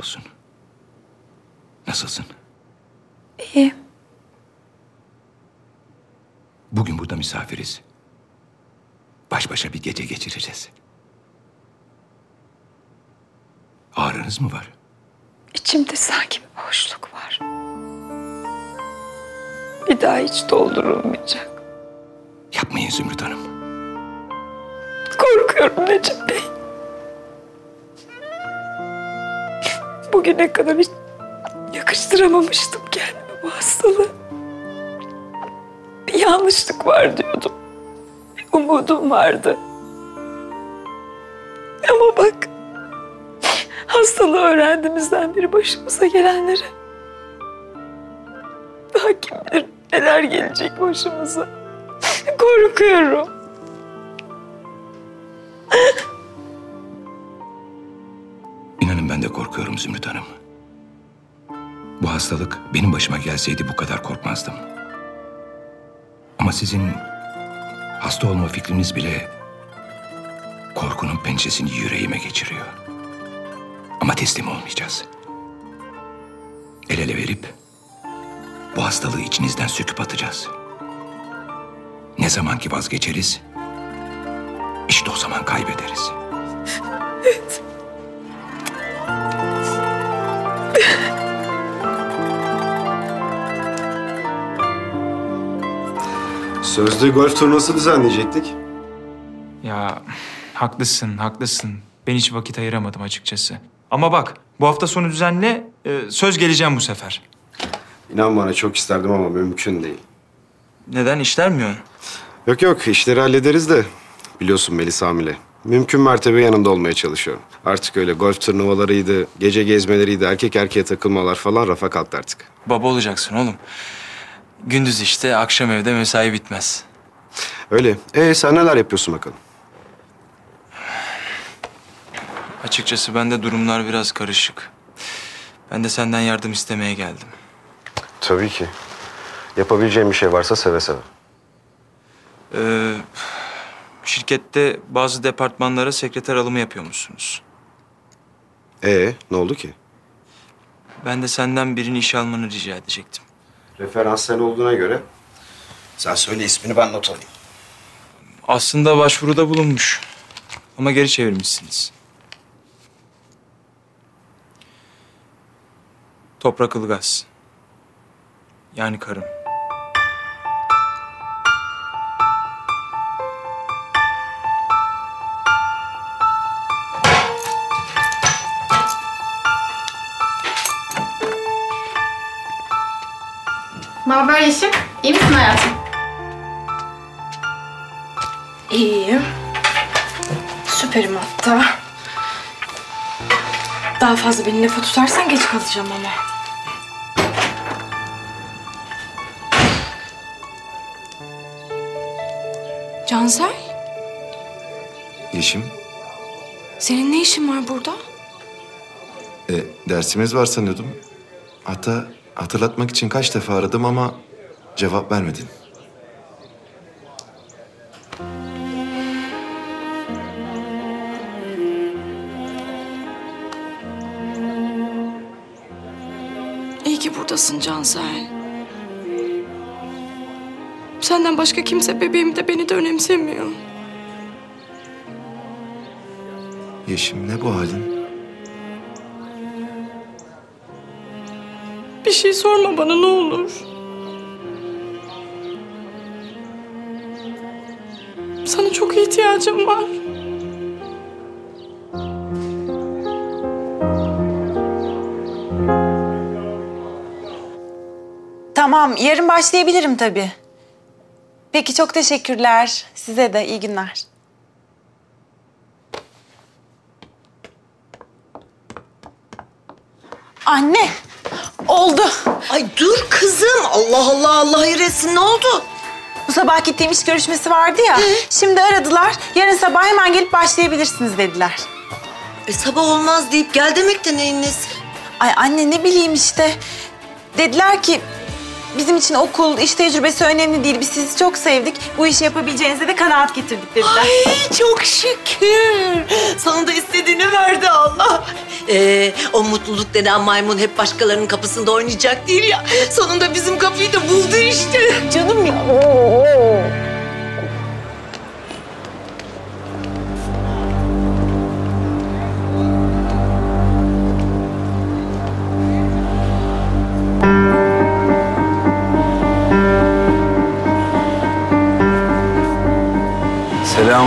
olsun. Nasılsın? İyi. Bugün burada misafiriz. Baş başa bir gece geçireceğiz. Ağrınız mı var? İçimde sanki bir boşluk var. Bir daha hiç doldurulmayacak. Yapmayın Zümrüt Hanım. Korkuyorum Necip Bey. Bugüne kadar hiç yakıştıramamıştım kendime bu hastalığı. Bir yanlışlık var diyordum. Bir umudum vardı. Ama bak, hastalığı öğrendiğimizden beri başımıza gelenlere... Daha kim bilir neler gelecek başımıza. Korkuyorum. Ben de korkuyorum Zümrüt Hanım. Bu hastalık benim başıma gelseydi bu kadar korkmazdım. Ama sizin hasta olma fikriniz bile korkunun pençesini yüreğime geçiriyor. Ama teslim olmayacağız. El ele verip bu hastalığı içinizden söküp atacağız. Ne zaman ki vazgeçeriz, işte o zaman kaybederiz. Sözde golf turnuvası düzenleyecektik. Ya haklısın, haklısın. Ben hiç vakit ayıramadım açıkçası. Ama bak, bu hafta sonu düzenle, e, söz geleceğim bu sefer. İnan bana çok isterdim ama mümkün değil. Neden işler mi yön? Yok yok işleri hallederiz de biliyorsun Melis hamile. Mümkün mertebe yanında olmaya çalışıyorum. Artık öyle golf turnuvalarıydı, gece gezmeleriydi, erkek erkeğe takılmalar falan rafa kalktı artık. Baba olacaksın oğlum. Gündüz işte, akşam evde mesai bitmez. Öyle. Ee sen neler yapıyorsun bakalım? Açıkçası bende durumlar biraz karışık. Ben de senden yardım istemeye geldim. Tabii ki. Yapabileceğim bir şey varsa seve seve. Ee, şirkette bazı departmanlara sekreter alımı yapıyormuşsunuz. Ee ne oldu ki? Ben de senden birini işe almanı rica edecektim. Referans sen olduğuna göre sen söyle ismini ben not alayım. Aslında başvuruda bulunmuş. Ama geri çevirmişsiniz. Toprak Ilgaz. Yani karım. Ne haber Yeşim? İyi misin hayatım? İyiyim. Süperim hatta. Daha fazla beni lafa tutarsan geç kalacağım ama. Cansel, Yeşim, senin ne işin var burada? e, dersimiz var sanıyordum. Hatta hatırlatmak için kaç defa aradım ama cevap vermedin. İyi ki buradasın Cansel. Senden başka kimse bebeğimi de beni de önemsemiyor. Yeşim ne bu halin? Şey sorma bana ne olur. Sana çok ihtiyacım var. Tamam, yarın başlayabilirim tabii. Peki, çok teşekkürler. Size de iyi günler. Anne, oldu. Ay dur kızım. Allah Allah Allah hayretsin ne oldu? Bu sabah gittiğim iş görüşmesi vardı ya. Şimdi aradılar. Yarın sabah hemen gelip başlayabilirsiniz dediler. E sabah olmaz deyip gel demek de neyin nesi? Ay anne ne bileyim işte. Dediler ki bizim için okul, iş tecrübesi önemli değil. Biz sizi çok sevdik. Bu işi yapabileceğinize de kanaat getirdik dediler. Ay çok şükür. Sonunda istediğini verdi Allah. Ee, o mutluluk denen maymun hep başkalarının kapısında oynayacak değil ya. Sonunda bizim kapıyı da buldu işte. Canım ya.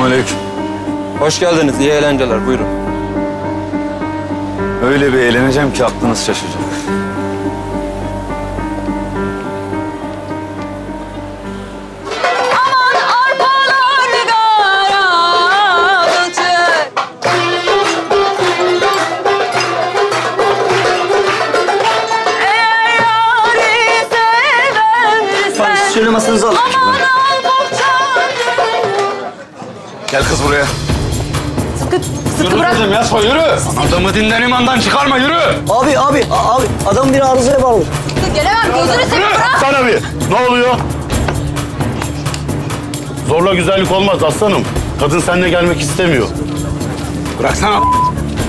Selamünaleyküm. Hoş geldiniz. İyi eğlenceler. Buyurun. Öyle bir eğleneceğim ki aklınız şaşacak. Soy yürü. Adamı dinden imandan çıkarma yürü. Abi abi abi adam bir arızaya bağlı. Gelemem, gözünü seveyim bırak. Sana bir. Ne oluyor? Zorla güzellik olmaz aslanım. Kadın seninle gelmek istemiyor. Bıraksana.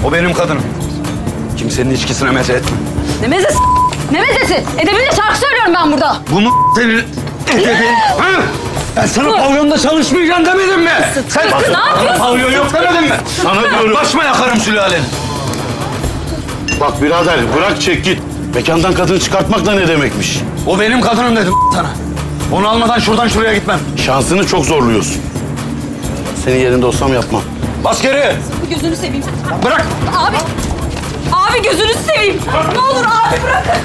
O benim kadınım. Kimsenin içkisine meze etme. Ne mezesi? Ne mezesi? Edebimle şarkı söylüyorum ben burada. Bu mu senin edebin? ha? Ben sana pavyonda çalışmayacaksın demedim mi? Sen ne yapıyorsun? Pavyon yok demedin mi? Sana diyorum. Başıma yakarım sülaleni. Bak birader bırak çek git. Mekandan kadını çıkartmak da ne demekmiş? O benim kadınım dedim sana. Onu almadan şuradan şuraya gitmem. Şansını çok zorluyorsun. Senin yerinde olsam yapmam. Bas geri. Gözünü seveyim. Bırak. Abi. Abi gözünü seveyim. Ne olur abi bırakın.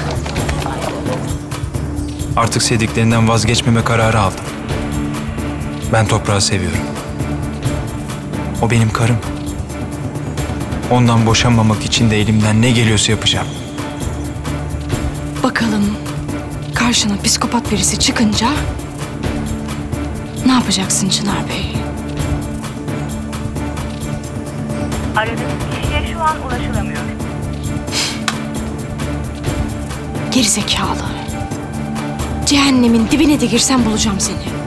Artık sevdiklerinden vazgeçmeme kararı aldım. Ben toprağı seviyorum. O benim karım. Ondan boşanmamak için de elimden ne geliyorsa yapacağım. Bakalım karşına psikopat birisi çıkınca ne yapacaksın Çınar Bey? Aradığınız kişiye şu an ulaşılamıyor. Gerizekalı. Cehennemin dibine de girsem bulacağım seni.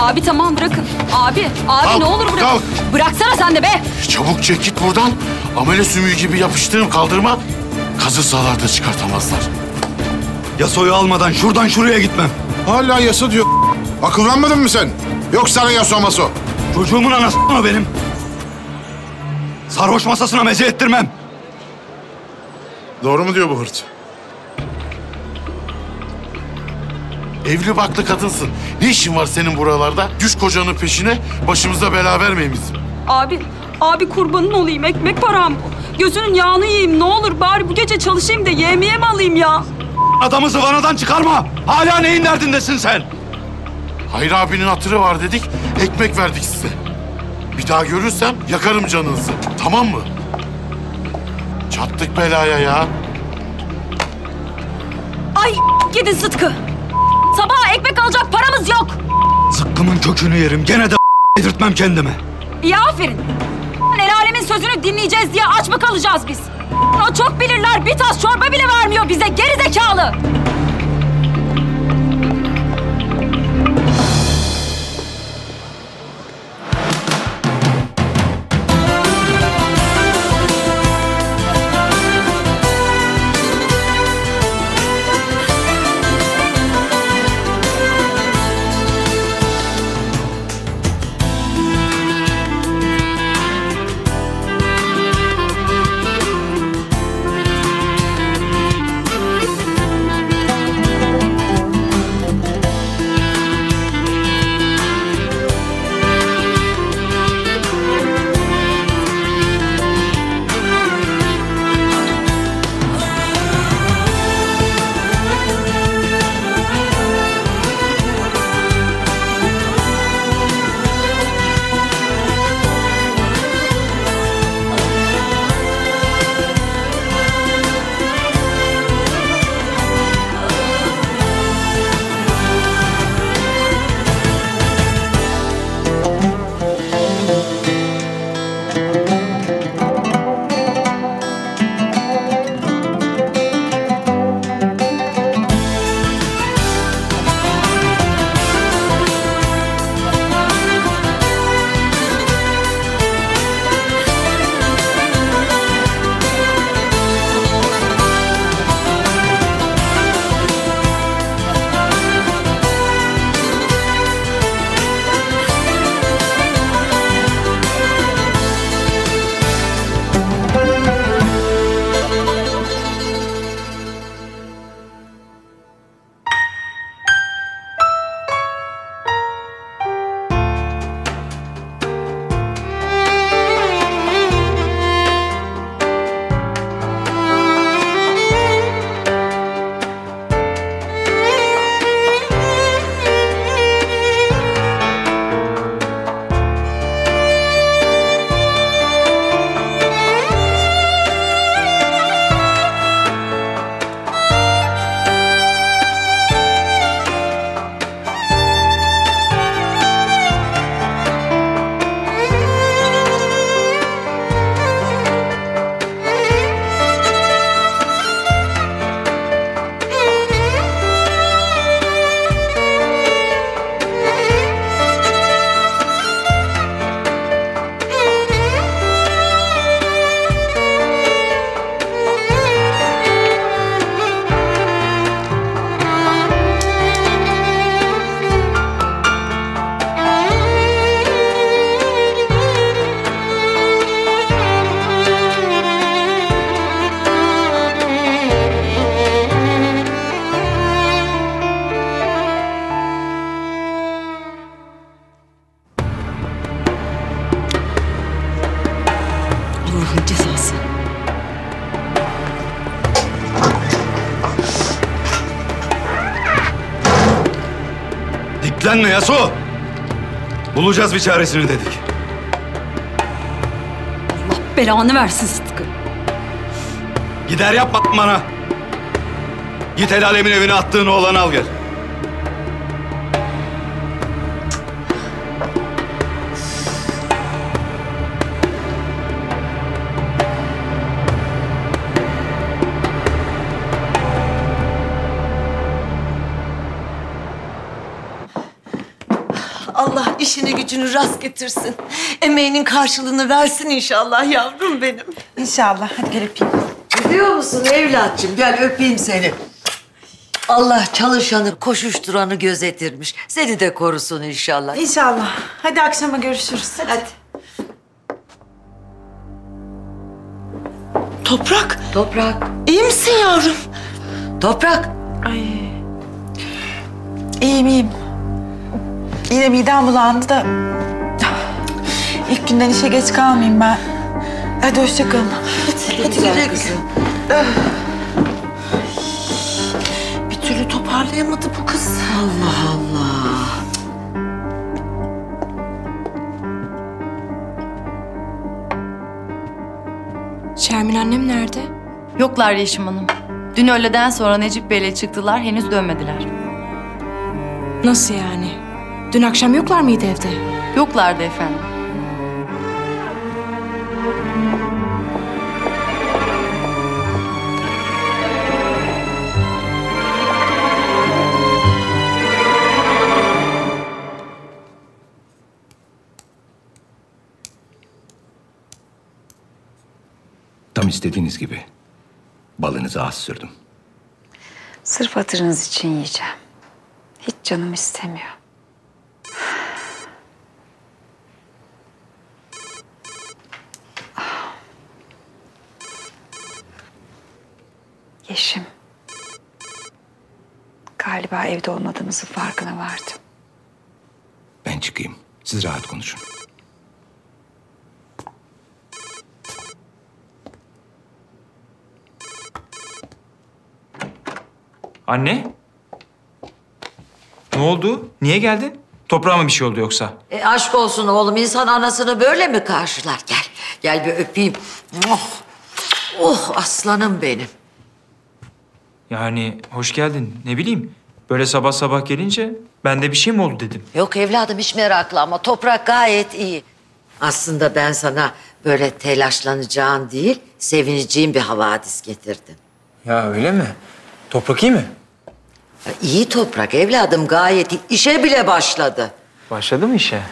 Abi tamam bırakın. Abi, abi Kalk, ne olur bırak. kalk. Bıraksana sen de be. Çabuk çek git buradan. Amele sümüğü gibi yapıştığım kaldırma. Kazı salarda çıkartamazlar. Yasoyu almadan şuradan şuraya gitmem. Hala yasa diyor. Akıllanmadın mı sen? Yok sana yasa maso. Çocuğumun anası mı benim? Sarhoş masasına meze ettirmem. Doğru mu diyor bu hırt? Evli baklı kadınsın. Ne işin var senin buralarda? Düş kocanın peşine, başımıza bela vermeyin bizim. Abi, abi kurbanın olayım. Ekmek param bu. Gözünün yağını yiyeyim. Ne olur bari bu gece çalışayım da yemeğe mi alayım ya? Adamı zıvanadan çıkarma. Hala neyin derdindesin sen? Hayır abinin hatırı var dedik, ekmek verdik size. Bir daha görürsem yakarım canınızı. Tamam mı? Çattık belaya ya. Ay gidin Sıtkı. Sabaha ekmek alacak paramız yok. Zıkkımın kökünü yerim. Gene de yedirtmem kendime. İyi aferin. El alemin sözünü dinleyeceğiz diye aç mı kalacağız biz? O çok bilirler bir tas çorba bile vermiyor bize geri zekalı. Allah'ın cezası. Diklenme Yaso. Bulacağız bir çaresini dedik. Belanı versin Sıtkı. Gider yapma bana. Git el alemin evine attığın oğlanı al gel. Gücünü rast getirsin. Emeğinin karşılığını versin inşallah yavrum benim. İnşallah. Hadi gel öpeyim. Biliyor musun evlatçım gel öpeyim seni. Allah çalışanı, koşuşturanı gözetirmiş. Seni de korusun inşallah. İnşallah. Hadi akşama görüşürüz. Hadi. Toprak. Toprak. İyi misin yavrum? Toprak. Ay. İyiyim iyiyim. Yine midem bulandı da... İlk günden işe geç kalmayayım ben. Hadi hoşça kalın. Hadi, hadi güle güle. Bir türlü toparlayamadı bu kız. Allah Allah. Şermin annem nerede? Yoklar Yeşim Hanım. Dün öğleden sonra Necip Bey'le çıktılar, henüz dönmediler. Nasıl yani? Dün akşam yoklar mıydı evde? Yoklardı efendim. Tam istediğiniz gibi. Balınızı az sürdüm. Sırf hatırınız için yiyeceğim. Hiç canım istemiyor. Yeşim. Galiba evde olmadığımızın farkına vardım. Ben çıkayım. Siz rahat konuşun. Anne? Ne oldu? Niye geldin? Toprağa mı bir şey oldu yoksa? E aşk olsun oğlum insan anasını böyle mi karşılar? Gel, gel bir öpeyim. Oh, oh aslanım benim. Yani hoş geldin. Ne bileyim. Böyle sabah sabah gelince bende bir şey mi oldu dedim. Yok evladım hiç meraklanma. Toprak gayet iyi. Aslında ben sana böyle telaşlanacağın değil, sevineceğin bir havadis getirdim. Ya öyle mi? Toprak iyi mi? Ya iyi toprak evladım gayet iyi. İşe bile başladı. Başladı mı işe?